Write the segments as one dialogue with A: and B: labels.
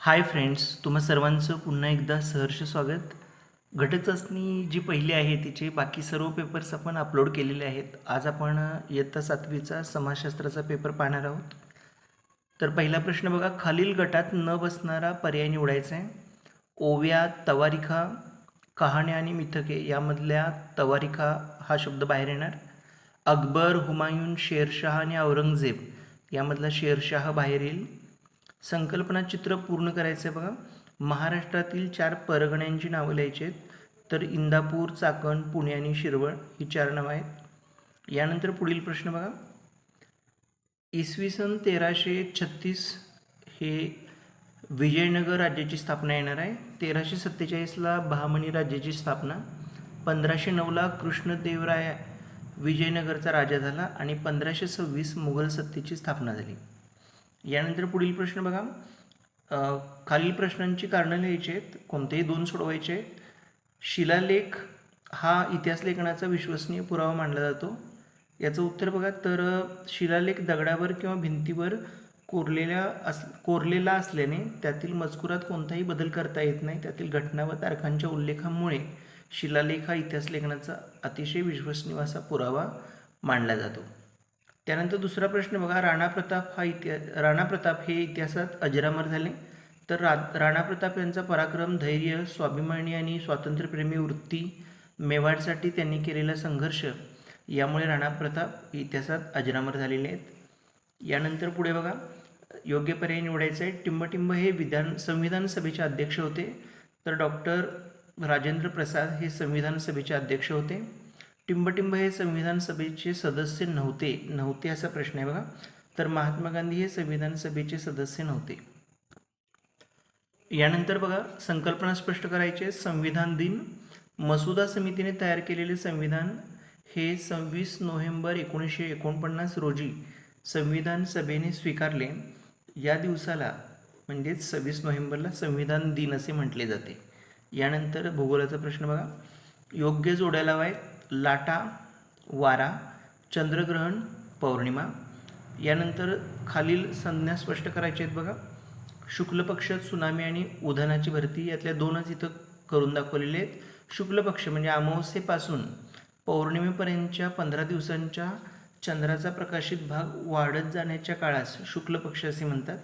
A: Hi friends तुम्हा सर्वांचं पुन्हा एकदा सहर्ष स्वागत. घटचाचणी जी पहिली आहे तिचे बाकी सर्व पेपर्स आपण अपलोड केलेले आहेत. आज आपण इयत्ता सातवीचा समाजशास्त्राचा पेपर पाहणार आहोत. तर पहिला प्रश्न बघा खालील गटात न बसणारा पर्याय निवडायचा आहे. ओव्या तवारिखा कहाण्या आणि मिथके यामधल्या तवारिखा हा शब्द बाहेर येणार. अकबर हुमायून शेरशाह आणि औरंगजेब यामधला शेरशाह बाहेर येईल. संकल्पना चित्र पूर्ण करायचं आहे बघा. महाराष्ट्रातील चार परगण्यांची नावं लिहायची आहेत. तर इंदापूर चाकण पुणे आणि शिरवळ ही चार नावं आहेत. यानंतर पुढील प्रश्न बघा. इसवी सन तेराशे छत्तीस हे विजयनगर राज्याची स्थापना येणार आहे. तेराशे सत्तेचाळीसला बहामणी राज्याची स्थापना. पंधराशे नऊला कृष्णदेवराय विजयनगरचा राजा झाला आणि पंधराशे सव्वीस मुघल सत्तेची स्थापना झाली. यानंतर पुढील प्रश्न बघा. खालील प्रश्नांची कारणं लिहायची आहेत. कोणतेही दोन सोडवायचे आहेत. शिलालेख हा इतिहास लेखनाचा विश्वसनीय पुरावा मानला जातो. याचं उत्तर बघा. तर शिलालेख दगडावर किंवा भिंतीवर कोरलेल्या अस कोरलेला असल्याने त्यातील मजकुरात कोणताही बदल करता येत नाही. त्यातील घटना व तारखांच्या उल्लेखामुळे शिलालेख हा इतिहास लेखनाचा अतिशय विश्वसनीय असा पुरावा मानला जातो. त्यानंतर दुसरा प्रश्न बघा राणा प्रताप हा इतिहास राणा प्रताप हे इतिहासात अजरामर झाले. तर रा राणा प्रताप यांचा पराक्रम धैर्य स्वाभिमानी आणि स्वातंत्र्यप्रेमी वृत्ती मेवाडसाठी त्यांनी केलेला संघर्ष यामुळे राणा प्रताप इतिहासात अजरामर झालेले आहेत. यानंतर पुढे बघा योग्य पर्याय निवडायचा आहे. टिंबटिंब हे विधान संविधान सभेचे अध्यक्ष होते. तर डॉक्टर राजेंद्र प्रसाद हे संविधान सभेचे अध्यक्ष होते. टिंबटिंब हे संविधान सभेचे सदस्य नव्हते नव्हते असा प्रश्न आहे बघा. तर महात्मा गांधी हे संविधान सभेचे सदस्य नव्हते. यानंतर बघा संकल्पना स्पष्ट करायची आहे. संविधान दिन मसुदा समितीने तयार केलेले संविधान हे सव्वीस नोव्हेंबर एकोणीसशे एकोणपन्नास रोजी संविधान सभेने स्वीकारले. या दिवसाला म्हणजेच सव्वीस नोव्हेंबरला संविधान दिन असे म्हटले जाते. यानंतर भूगोलाचा प्रश्न बघा. योग्य जोड्या लावायत लाटा वारा चंद्रग्रहण पौर्णिमा यानंतर खालील संज्ञा स्पष्ट करायच्या आहेत बघा. शुक्ल पक्ष सुनामी आणि उधनाची भरती यातल्या दोनच इथं करून दाखवलेले आहेत. शुक्ल पक्ष म्हणजे अमावस्येपासून पौर्णिमेपर्यंतच्या पंधरा दिवसांच्या चंद्राचा प्रकाशित भाग वाढत जाण्याच्या काळास शुक्ल पक्ष असे म्हणतात.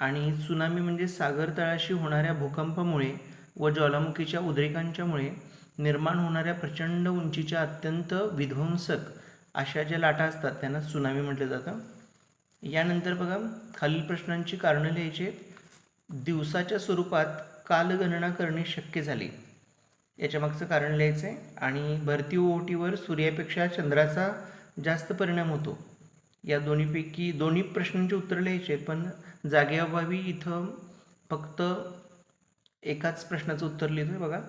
A: आणि सुनामी म्हणजे सागर तळाशी होणाऱ्या भूकंपामुळे व ज्वालामुखीच्या उद्रेकांच्यामुळे निर्माण होणाऱ्या प्रचंड उंचीच्या अत्यंत विध्वंसक अशा ज्या लाटा असतात त्यांना सुनामी म्हटलं जातं. यानंतर बघा खालील प्रश्नांची कारणं लिहायची आहेत. दिवसाच्या स्वरूपात कालगणना करणे शक्य झाले. याच्या मागचं कारण लिहायचं आहे आणि भरती ओहोटीवर सूर्यापेक्षा चंद्राचा जास्त परिणाम होतो. या दोन्हीपैकी दोन्ही प्रश्नांची उत्तरं लिहायची आहेत पण जागेअभावी इथं फक्त एकाच प्रश्नाचं उत्तर लिहितो आहे बघा.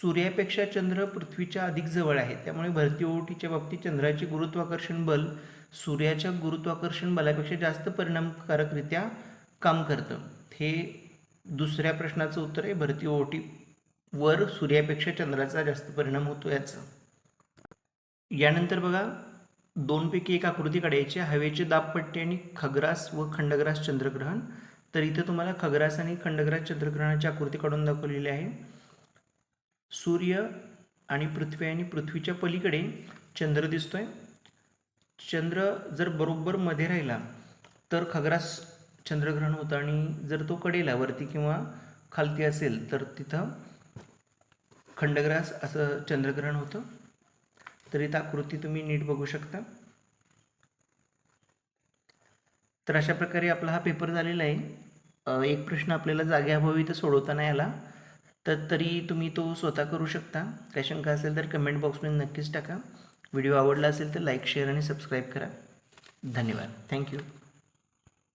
A: सूर्यापेक्षा चंद्र पृथ्वीच्या अधिक जवळ आहे. त्यामुळे भरती ओहोटीच्या बाबतीत चंद्राचे गुरुत्वाकर्षण बल सूर्याच्या गुरुत्वाकर्षण बलापेक्षा जास्त परिणामकारकरित्या काम करतं. हे दुसऱ्या प्रश्नाचं उत्तर आहे. भरती ओहोटीवर सूर्यापेक्षा चंद्राचा जास्त परिणाम होतो याचं. यानंतर बघा दोनपैकी एक आकृती काढायची हवेचे दाबपट्टे आणि खग्रास व खंडग्रास चंद्रग्रहण. तर इथं तुम्हाला खग्रास आणि खंडग्रास चंद्रग्रहणाची आकृती काढून दाखवलेली आहे. सूर्य आणि पृथ्वी आणि पृथ्वीच्या पलीकडे चंद्र दिसतोय. चंद्र जर बरोबर मध्ये राहिला तर खग्रास चंद्रग्रहण होतं आणि जर तो कडेला वरती किंवा खालती असेल तर तिथं खंडग्रास असं चंद्रग्रहण होतं. तर इथं आकृती तुम्ही नीट बघू शकता. तर अशा प्रकारे आपला हा पेपर झालेला आहे. एक प्रश्न आपल्याला जागेअभावी तर सोडवता नाही आला तर तरी तुम्ही तो स्वतः करू शकता. काही शंका असेल तर कमेंट बॉक्समध्ये नक्कीच टाका. व्हिडिओ आवडला असेल तर लाईक शेअर आणि सबस्क्राईब करा. धन्यवाद. थँक्यू